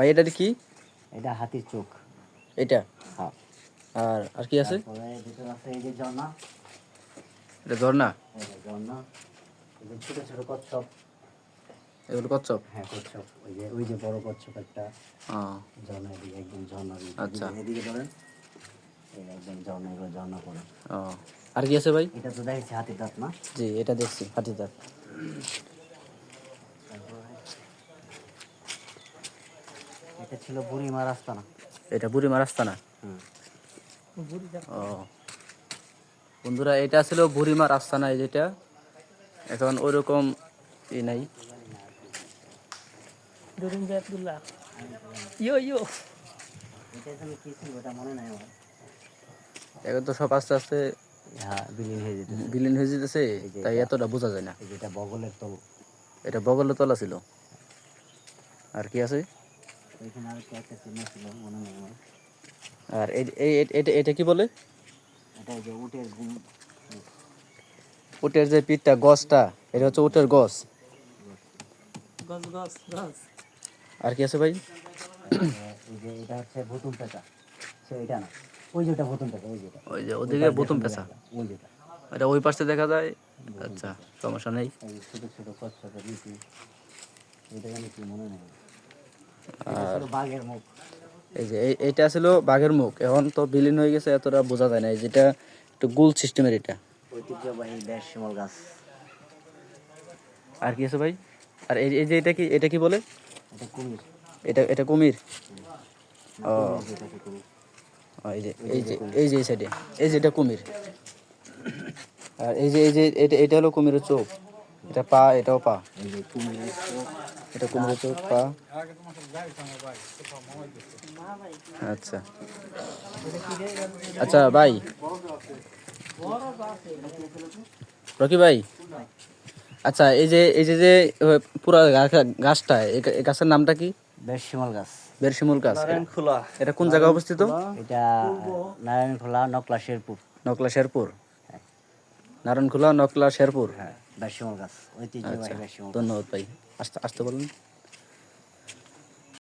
ভাই এটা কি? এটা হাতির চোখ। এটা? হ্যাঁ। আর আর কি আছে? তারপরে আছে এই যে ঝর্ণা। এটা ঝর্ণা? ঝর্ণা। ছোট ছোট কচ্ছপ। এগুলো কচ্ছপ? হ্যাঁ কচ্ছপ। ওই যে ওই যে বড় কচ্ছপ একটা। ঝর্ণা এদিকে একদম ঝর্ণা আচ্ছা। এদিকে ধরেন। একদম ঝর্ণা এগুলো ঝর্ণা ও। আর কি আছে ভাই? এটা তো দেখেছি হাতির দাঁত না? জি এটা দেখছি হাতি দাঁত। এটা ছিল বুড়িমা রাস্তা না এটা বুড়িমা রাস্তা না ও। বন্ধুরা এটা ছিল বুড়িমা রাস্তা নাই যেটা। এখন ওইরকম ই নাই। আব্দুল্লাহ। ইয়ো ইয়ো। এটা এখানে মনে তো সব আস্তে আস্তে হ্যাঁ বিলীন হয়ে যেত হয়ে যেতেছে তাই এতটা বোঝা যায় না। এই যেটা বগলের তল। এটা বগলে তলা ছিল। আর কি আছে? আর মনে এটা এটা কি বলে? উটের যে পিঠটা গছটা এটা হচ্ছে উটের গছ। আর কি আছে ভাই? যে এটা হচ্ছে ভুতুম পেঁচা। সে এটা না। ওই যেটা ভুতুম পেঁচা ওই যেটা ওই যে ওদিকে বোতম পেঁচা। ওই যেটা এটা ওই পাশে দেখা যায়? আচ্ছা সমস্যা নেই। ছোট ছোট কচ্ছপের নীতি এটা কি মনে নেই? বাঘের মুখ। এই যে এইটা ছিল বাঘের মুখ। এখন তো বিলীন হয়ে গেছে এতটা বোঝা যায় না। যেটা একটু গোল সিস্টেমের এটা। ঐতিহ্যবাহী দেশ শিমল গাছ। আর কি আছে ভাই? আর এই যে এটা কি এটা কি বলে? এটা কুমির। এটা এটা কুমির? ও। এই যে এই যে এই যে এই সাইডে এই যে এটা কুমির। আর এই যে এই যে এটা এটা হলো কুমিরের চোখ। এটা পা এটাও পা। এটা কুমিরের চোখ পা। আচ্ছা। আচ্ছা ভাই। রকি ভাই। আচ্ছা এই যে এই যে যে পুরা গাছটা এই গাছের নামটা কি? দেশ শিমল গাছ। বেরশিমুল গাছ। খোলা। এটা কোন জায়গায় অবস্থিত? এটা নারায়ণখোলা নকলা শেরপুর। নকলা শেরপুর। নারায়ণখোলা নকলা শেরপুর? হ্যাঁ দেশ গাছ ঐতিহ্যবাহী দেশ ধন্যবাদ ভাই। আসতে আসতে বলুন।